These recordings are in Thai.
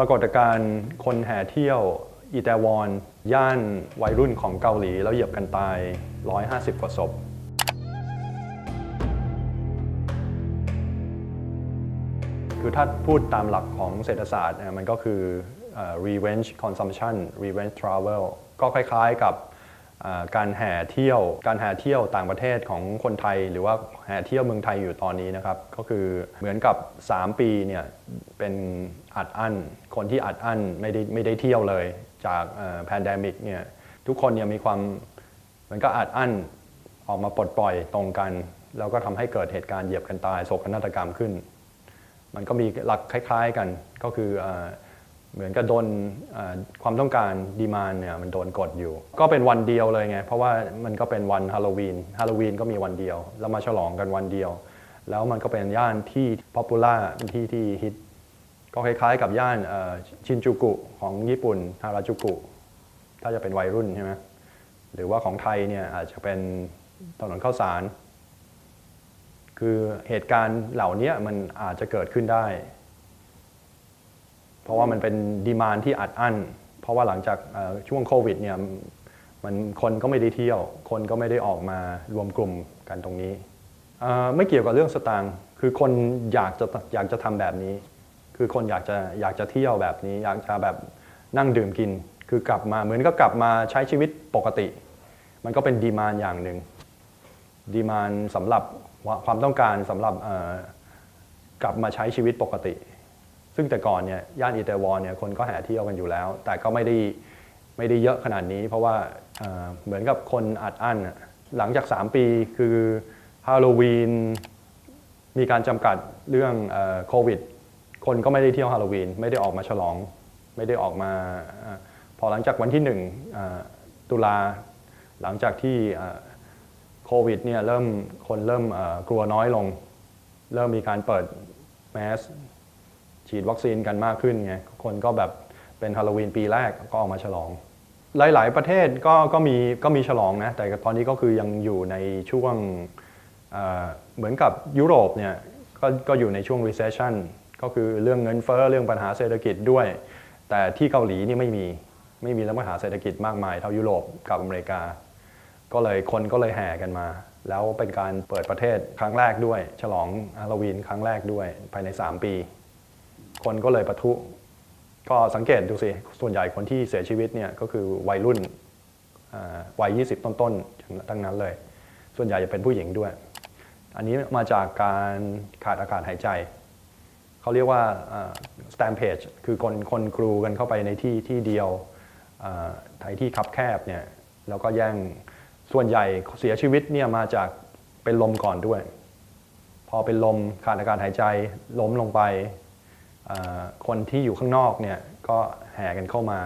ปรากฏการณ์คนแห่เที่ยวอิตาวอนย่านวัยรุ่นของเกาหลี แล้วเหยียบกันตาย 150 กว่าศพคือถ้าพูดตามหลักของเศรษฐศาสตร์มันก็คือ revenge consumption revenge travel ก็คล้ายๆกับ การแห่เที่ยว การแห่เที่ยวต่างประเทศของคนไทย หรือว่าแห่เที่ยวเมืองไทยอยู่ตอนนี้นะครับก็คือเหมือนกับ 3 ปีเนี่ยเป็นอัดอั้นคนที่อัดอั้นไม่ได้ไม่ได้เที่ยวเลยจากแพนเดมิกเนี่ยทุกคนเนี่ยมีความเหมันก็อัดอั้นออกมาปลดปล่อยตรงกัน แล้วก็ทำให้เกิดเหตุการณ์เหยียบกันตายโศกนาฏกรรมขึ้น มันก็มีหลักคล้าย ๆกันก็คือ เหมือนกับโดนความต้องการดีมานเนี่ยมันโดนกดอยู่ ก็เป็นวันเดียวเลยไง เพราะว่ามันก็เป็นวันฮาโลวีนฮาโลวีนก็มีวันเดียว แล้วมาฉลองกันวันเดียว แล้วมันก็เป็นย่านที่ป๊อปปูล่าเป็นที่ที่ฮิตก็คล้ายๆกับย่านชินจูกุของญี่ปุ่นฮาราจูกุถ้าจะเป็นวัยรุ่นใช่ไหมหรือว่าของไทยเนี่ยอาจจะเป็นถนนข้าวสาร คือเหตุการณ์เหล่านี้มันอาจจะเกิดขึ้นได้ เพราะว่ามันเป็นดีมานที่อัดอั้น เพราะว่าหลังจากช่วงโควิดเนี่ยมันคนก็ไม่ได้เที่ยว คนก็ไม่ได้ออกมารวมกลุ่มกันตรงนี้ ไม่เกี่ยวกับเรื่องสตางค์คือคนอยากจะอยากจะทำแบบนี้ คือคนอยากจะอยากจะเที่ยวแบบนี้ อยากจะแบบนั่งดื่มกิน คือกลับมาเหมือนก็กลับมาใช้ชีวิตปกติ มันก็เป็นดีมานอย่างหนึ่งดีมานสำหรับความต้องการสำหรับกลับมาใช้ชีวิตปกติ ซึ่งแต่ก่อนเนี่ยย่านอิตาลีเนี่ยคนก็แห่เที่ยวกันอยู่แล้ว แต่ก็ไม่ได้ไม่ได้เยอะขนาดนี้ เพราะว่าเเหมือนกับคนอัดอั้นหลังจาก 3 ปีคือฮาโลวีนมีการจำกัดเรื่องโควิด คนก็ไม่ได้เที่ยวฮาโลวีนไม่ได้ออกมาฉลอง ไม่ได้ออกมาอพอหลังจากวันที่หนึ่งตุลาหลังจากที่โควิดเนี่ยเริ่มคนเริ่มกลัวน้อยลง เริ่มมีการเปิดแมส ฉีดวัคซีนกันมากขึ้นไงคนก็แบบเป็นฮาโลวีนปีแรกก็ออกมาฉลอง หลาย ๆ ประเทศก็ก็มีก็มีฉลองนะแต่ตอนนี้ก็คือยังอยู่ในช่วงเเหมือนกับยุโรปเนี่ยก็ก็อยู่ในช่วง recession ก็คือเรื่องเงินเฟ้อเรื่องปัญหาเศรษฐกิจด้วย แต่ที่เกาหลีนี่ไม่มีไม่มีเรื่องปัญหาเศรษฐกิจมากมายเท่ายุโรปกับอเมริกา ก็เลยคนก็เลยแห่กันมา แล้วเป็นการเปิดประเทศครั้งแรกด้วย ฉลองฮาโลวีนครั้งแรกด้วยภายใน 3 ปี คนก็เลยประทุ ก็สังเกตดูสิ ส่วนใหญ่คนที่เสียชีวิตเนี่ยก็คือวัยรุ่นวัย 20 ต้นๆทั้งนั้นเลย ส่วนใหญ่จะเป็นผู้หญิงด้วย อันนี้มาจากการขาดอากาศหายใจ เขาเรียกว่า stampage คือคนคนกรูกันเข้าไปในที่ที่เดียวอ่ที่คับแคบเนี่ยแล้วก็แย่งส่วนใหญ่เสียชีวิตเนี่ยมาจากเป็นลมก่อนด้วย พอเป็นลมขาดอากาศหายใจล้มลงไป คนที่อยู่ข้างนอกเนี่ยก็แห่กันเข้ามา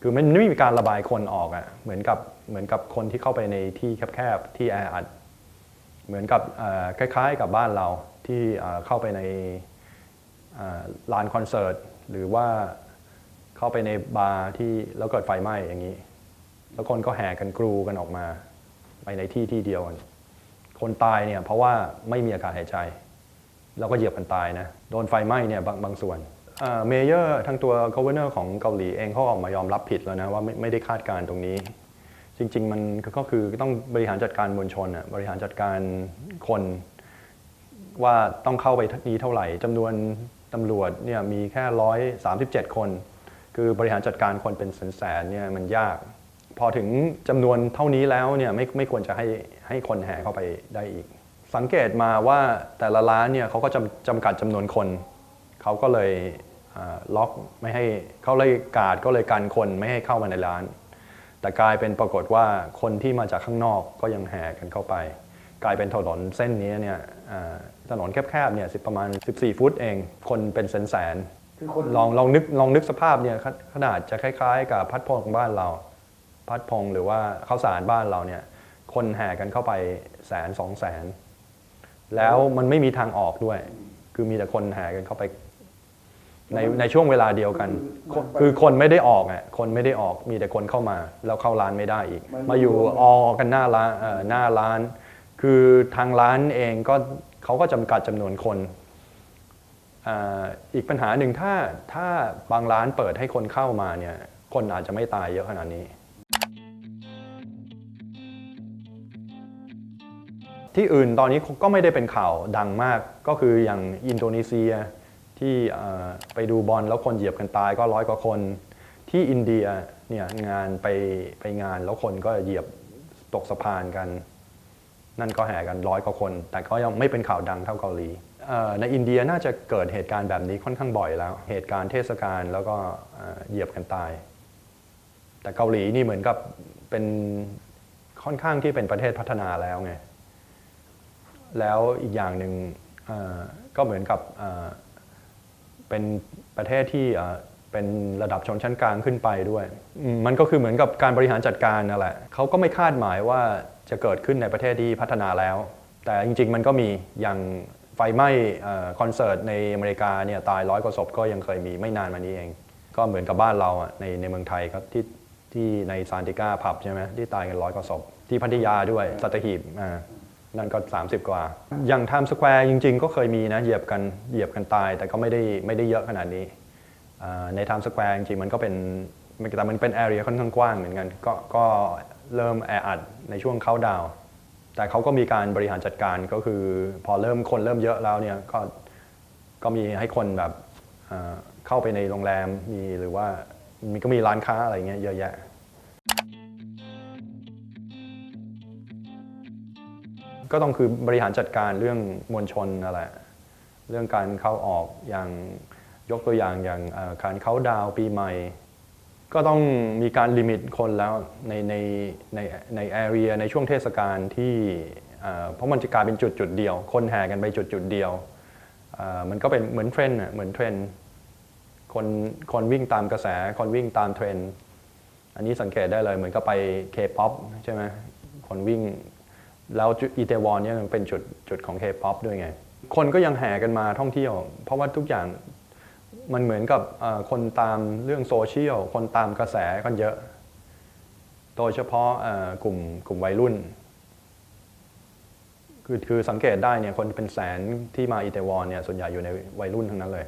คือมันไม่มีการระบายคนออกอะ่ะเหมือนกับเหมือนกับคนที่เข้าไปในที่แคบๆที่แออัดเหมือนกับคล้ายๆ กับบ้านเราที่เข้าไปในลานคอนเสิร์ตหรือว่าเข้าไปในบาร์ที่แล้วเกิดไฟไหม้อย่างนี้ แล้วคนก็แห่กันกรูกันออกมา ไปในที่ที่เดียวกันคนตายเนี่ยเพราะว่าไม่มีอากาศหายใจ แล้วก็เหยียบกันตายนะ โดนไฟไหม้เนี่ยบางบางส่วนเมเยอร์ทั้งตัว governor ของเกาหลีเองเขาออกมายอมรับผิดแล้วนะ ว่าไม่ไม่ได้คาดการณ์ตรงนี้ จริง ๆ มันก็คือต้องบริหารจัดการมวลชนอะบริหารจัดการคนว่าต้องเข้าไปนี้เท่าไหร่จำนวนตำรวจเนี่ยมีแค่ร้อยสามสิบเจ็ดคน คือบริหารจัดการคนเป็นแสนๆเนี่ยมันยาก พอถึงจำนวนเท่านี้แล้วเนี่ยไม่ไม่ควรจะให้ให้คนแห่เข้าไปได้อีก สังเกตมาว่าแต่ละร้านเนี่ยเขาก็จำจำกัดจำนวนคน เขาก็เลยอ่าล็อกไม่ให้เขาเลยการดก็เลยกันคนไม่ให้เข้ามาในร้าน แต่กลายเป็นปรากฏว่าคนที่มาจากข้างนอกก็ยังแห่กันเข้าไป กลายเป็นถนนเส้นนี้เนี่ยอ่าถนนแคบๆเนี่ยสิประมาณ 14 ฟุตเอง คนเป็นแสนๆคือคนลองลองนึกลองนึกสภาพเนี่ยขขนาดจะคล้าย ๆ กับพัดพงของบ้านเรา พัดพงหรือว่าข้าวสารบ้านเราเนี่ยคนแห่กันเข้าไปแสนสองแสน แล้วมันไม่มีทางออกด้วย คือมีแต่คนแห่กันเข้าไป ในในช่วงเวลาเดียวกันคนคือคนไม่ได้ออกอะคนไม่ได้ออกมีแต่คนเข้ามา แล้วเข้าร้านไม่ได้อีก มาอยู่ออกันหน้าร้านหน้าร้าน คือทางร้านเองก็เขาก็จำกัดจำนวนคนอีกปัญหาหนึ่งถ้าถ้าบางร้านเปิดให้คนเข้ามาเนี่ย คนอาจจะไม่ตายเยอะขนาดนี้ ที่อื่นตอนนี้ก็ไม่ได้เป็นข่าวดังมาก ก็คืออย่างอินโดนีเซียที่ไปดูบอลแล้วคนเหยียบกันตายก็ร้อยกว่าคน ที่อินเดียเนี่ยงานไปไปงานแล้วคนก็เหยียบตกสะพานกัน นั่นก็แห่กันร้อยกว่าคน แต่ก็ยังไม่เป็นข่าวดังเท่าเกาหลีในอินเดียน่าจะเกิดเหตุการณ์แบบนี้ค่อนข้างบ่อยแล้ว เหตุการณ์เทศกาลแล้วก็เหยียบกันตาย แต่เกาหลีนี่เหมือนกับเป็นค่อนข้างที่เป็นประเทศพัฒนาแล้วไง แล้วอีกอย่างหนึ่งก็เหมือนกับเป็นประเทศที่เป็นระดับชนชั้นกลางขึ้นไปด้วย มันก็คือเหมือนกับการบริหารจัดการนั่นแหละเขาก็ไม่คาดหมายว่าจะเกิดขึ้นในประเทศที่พัฒนาแล้ว แต่จริง ๆ มันก็มีอย่างไฟไหม้คอนเสิร์ตในอเมริกาเนี่ยตายร้อยกว่าศพก็ยังเคยมีไม่นานมานี้เอง ก็เหมือนกับบ้านเราในในเมืองไทยครับที่ที่ในซานติก้าผับใช่ไหมที่ตายกันร้อยกว่าศพที่พัทยาด้วยสัตหีบอ่า นั่นก็ 30 กว่า อย่างไทม์สแควร์จริง ๆ ก็เคยมีนะ เหยียบกันเหยียบกันตาย แต่ก็ไม่ได้ไม่ได้เยอะขนาดนี้ ในไทม์สแควร์จริง ๆ มันก็เป็นแต่มันเป็นแอเรียค่อนข้างกว้างเหมือนกัน ก็ก็เริ่มแออัดในช่วงเข้าดาวแต่เขาก็มีการบริหารจัดการก็คือ พอเริ่มคนเริ่มเยอะแล้วเนี่ยก็ก็มีให้คนแบบเข้าไปในโรงแรมมีหรือว่ามีก็มีร้านค้าอะไรเงี้ยเยอะแยะ ก็ต้องคือบริหารจัดการเรื่องมวลชนนั่นแหละเรื่องการเข้าออกอย่างยกตัวอย่างอย่างการเข้าดาวปีใหม่ ก็ต้องมีการลิมิตคนแล้วในในในในแอเรียในช่วงเทศกาลที่เพราะมันจะกลายเป็นจุดจุดเดียว คนแห่กันไปจุดจุดเดียวมันก็เป็นเหมือนเทรนด์อะเหมือนเทรนด์คนคนวิ่งตามกระแส คนวิ่งตามเทรนด์อันนี้สังเกตได้เลยเหมือนกับไปเคป๊อปใช่ไหมคนวิ่ง แล้วอีเตวอนเนี่ยังเป็นจุดจุดของเคป๊อปด้วยไง คนก็ยังแห่กันมาท่องเที่ยว เพราะว่าทุกอย่างมันเหมือนกับคนตามเรื่องโซเชียล คนตามกระแสกันเยอะ โดยเฉพาะกลุ่มกลุ่มวัยรุ่น คือคือสังเกตได้เนี่ยคนเป็นแสนที่มาอีเตวอนเนี่ยส่วนใหญ่อยู่ในวัยรุ่นทั้งนั้นเลย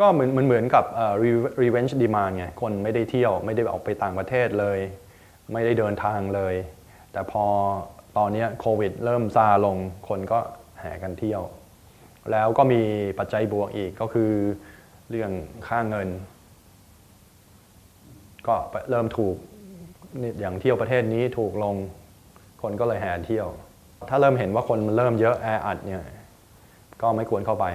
ก็เหมือนเหมือนกับ re- revenge demand ไง คนไม่ได้เที่ยว ไม่ได้ออกไปต่างประเทศเลย ไม่ได้เดินทางเลย แต่พอ ตอนนี้โควิดเริ่มซาลงคนก็แห่กันเที่ยว แล้วก็มีปัจจัยบวกอีกก็คือเรื่องค่าเงิน ก็เริ่มถูกนี่อย่างเที่ยวประเทศนี้ถูกลง คนก็เลยแห่เที่ยว ถ้าเริ่มเห็นว่าคนมันเริ่มเยอะแออัดเนี่ยก็ไม่ควรเข้าไป